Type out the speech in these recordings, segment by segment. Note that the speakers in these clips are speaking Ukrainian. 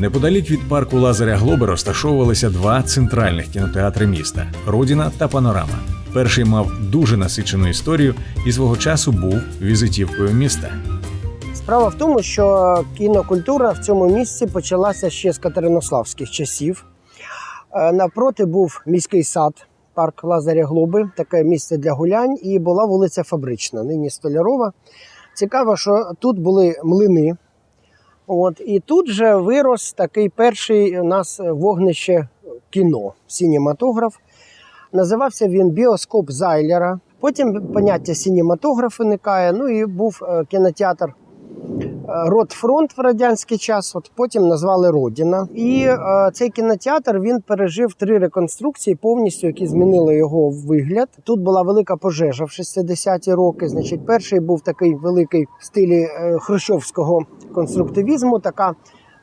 Неподалік від парку Лазаря Глоби розташовувалися два центральних кінотеатри міста Родіна та Панорама. Перший мав дуже насичену історію і свого часу був візитівкою міста. Справа в тому, що кінокультура в цьому місці почалася ще з катеринославських часів. Е, Навпроти був міський сад, парк Лазаря Глоби, таке місце для гулянь, і була вулиця Фабрична, нині Столярова. Цікаво, що тут були млини. От, і тут же вирос такий перший у нас вогнище кіно, сінематограф. Називався він Біоскоп Зайлера. Потім поняття сінематограф виникає. Ну і був е, кінотеатр е, Ротфронт в радянський час, от потім назвали Родіна. І е, цей кінотеатр він пережив три реконструкції, повністю які змінили його вигляд. Тут була велика пожежа в 60-ті роки. Значить, перший був такий великий в стилі е, хрущовського конструктивізму. Така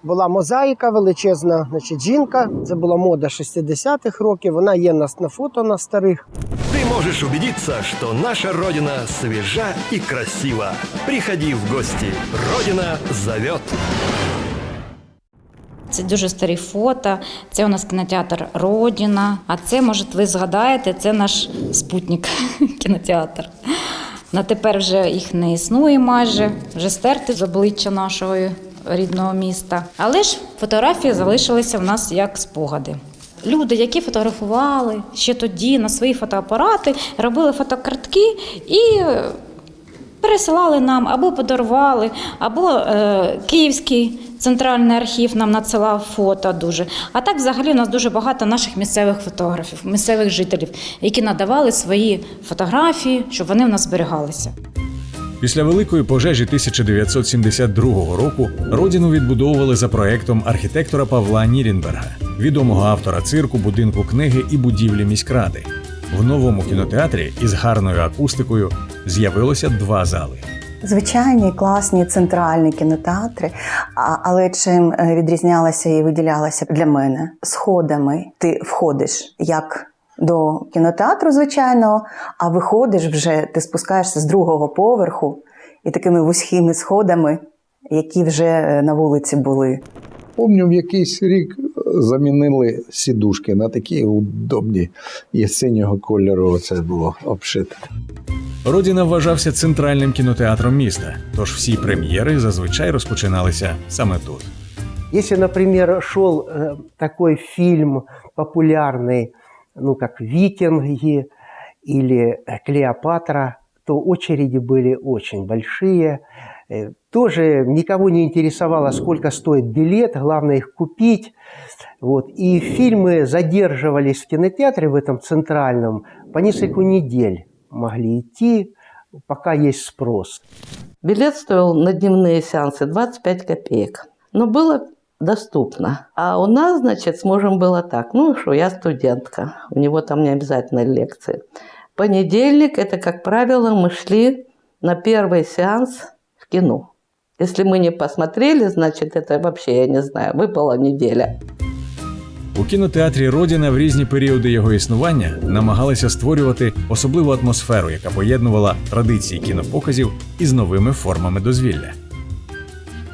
була мозаїка величезна. Значить, жінка. Це була мода 60-х років. Вона є нас на фото на старих. Можешь убедиться, что наша Родина свежа и красива. Приходи в гости. Родина зовет. Це дуже старі фото. Це у нас кінотеатр Родіна. А це, може, ви згадаєте, це наш спутник кінотеатр. На тепер вже їх не існує майже, вже стерти з обличчя нашого рідного міста. Але ж фотографії залишилися в нас як спогади. Люди, які фотографували ще тоді на свої фотоапарати, робили фотокартки і е, пересилали нам або подарували, або е, Київський центральний архів нам надсилав фото дуже. А так, взагалі, у нас дуже багато наших місцевих фотографів, місцевих жителів, які надавали свої фотографії, щоб вони в нас зберігалися. Після великої пожежі 1972 року родину відбудовували за проектом архітектора Павла Нірінберга, відомого автора цирку, будинку книги і будівлі міськради. В новому кінотеатрі із гарною акустикою з'явилося два зали. Звичайні класні центральні кінотеатри, але чим е, відрізнялася і виділялася для мене сходами. Ти входиш як до кінотеатру, звичайно, а виходиш вже, ти спускаєшся з другого поверху і такими вузькими сходами, які вже е, на вулиці були. Помню, в якийсь рік замінили сідушки на такі удобні і синього кольору. Це було обшите. Родіна вважався центральним кінотеатром міста, тож всі прем'єри зазвичай розпочиналися саме тут. Если, например, шел э, такой фильм популярный, ну как «Викинги» или «Клеопатра», то очереди были очень большие. Э, Тоже никого не интересовало, сколько стоит билет, главное их купить. Вот. И фильмы задерживались в кинотеатре в этом центральном по несколько недель. Могли идти, пока есть спрос. Билет стоил на дневные сеансы 25 копеек. Но было доступно. А у нас, значит, с мужем было так. Ну, что я студентка. У него там не обязательно лекции. Понедельник, это, как правило, мы шли на первый сеанс кино. Если мы не посмотрели, значит, это вообще, я не знаю, выпала неделя. У кінотеатрі Родіна в різні періоди його існування намагалися створювати особливу атмосферу, яка поєднувала традиції кінопоказів із новими формами дозвілля.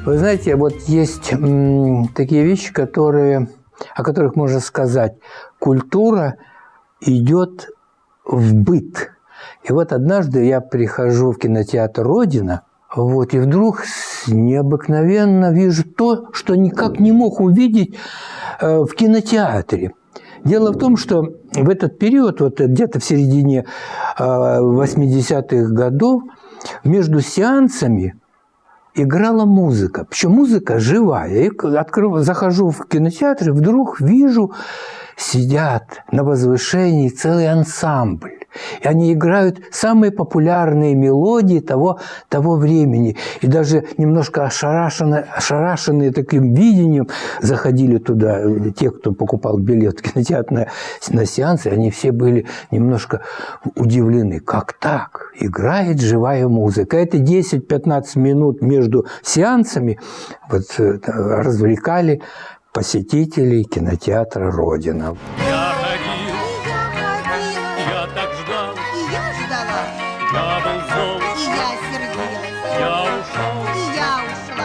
Вы знаете, вот есть м, такие вещи, которые, о которых можно сказать. Культура идет в быт. И вот однажды я прихожу в кинотеатр «Родина», вот, и вдруг необыкновенно вижу то, что никак не мог увидеть э, в кинотеатре. Дело в том, что в этот период, вот где-то в середине э, 80-х годов, между сеансами играла музыка. Причем музыка живая. Я открыв- захожу в кинотеатр, и вдруг вижу, сидят на возвышении целый ансамбль. И они играют самые популярные мелодии того, того времени. И даже немножко ошарашенные, ошарашенные таким видением заходили туда э, те, кто покупал билет в кинотеатр на, на сеансы, они все были немножко удивлены. Как так? Играет живая музыка. Это 10-15 минут между сеансами вот, э, развлекали посетителей кинотеатра «Родина». Я был зол, и я сердилась, я ушел. и я ушла.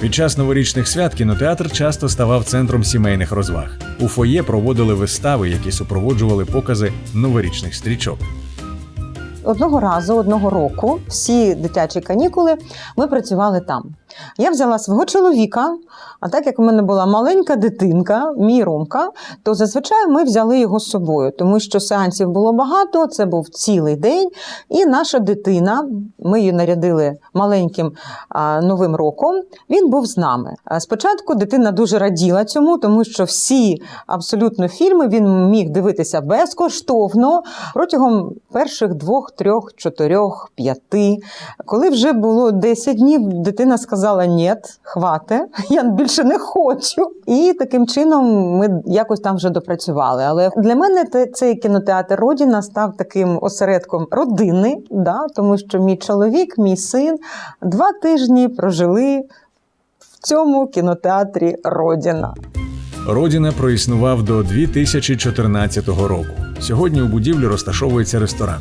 Під час новорічних свят кінотеатр часто ставав центром сімейних розваг. У фоє проводили вистави, які супроводжували покази новорічних стрічок. Одного разу, одного року, всі дитячі канікули ми працювали там. Я взяла свого чоловіка, а так як у мене була маленька дитинка, мій Ромка, то зазвичай ми взяли його з собою, тому що сеансів було багато, це був цілий день. І наша дитина, ми її нарядили маленьким новим роком, він був з нами. Спочатку дитина дуже раділа цьому, тому що всі абсолютно фільми він міг дивитися безкоштовно протягом перших двох, трьох, чотирьох, п'яти. Коли вже було 10 днів, дитина сказала: ні, хвате, я більше не хочу. І таким чином ми якось там вже допрацювали. Але для мене цей кінотеатр Родіна став таким осередком родини, да, тому що мій чоловік, мій син два тижні прожили в цьому кінотеатрі Родіна. Родіна проіснував до 2014 року. Сьогодні у будівлі розташовується ресторан.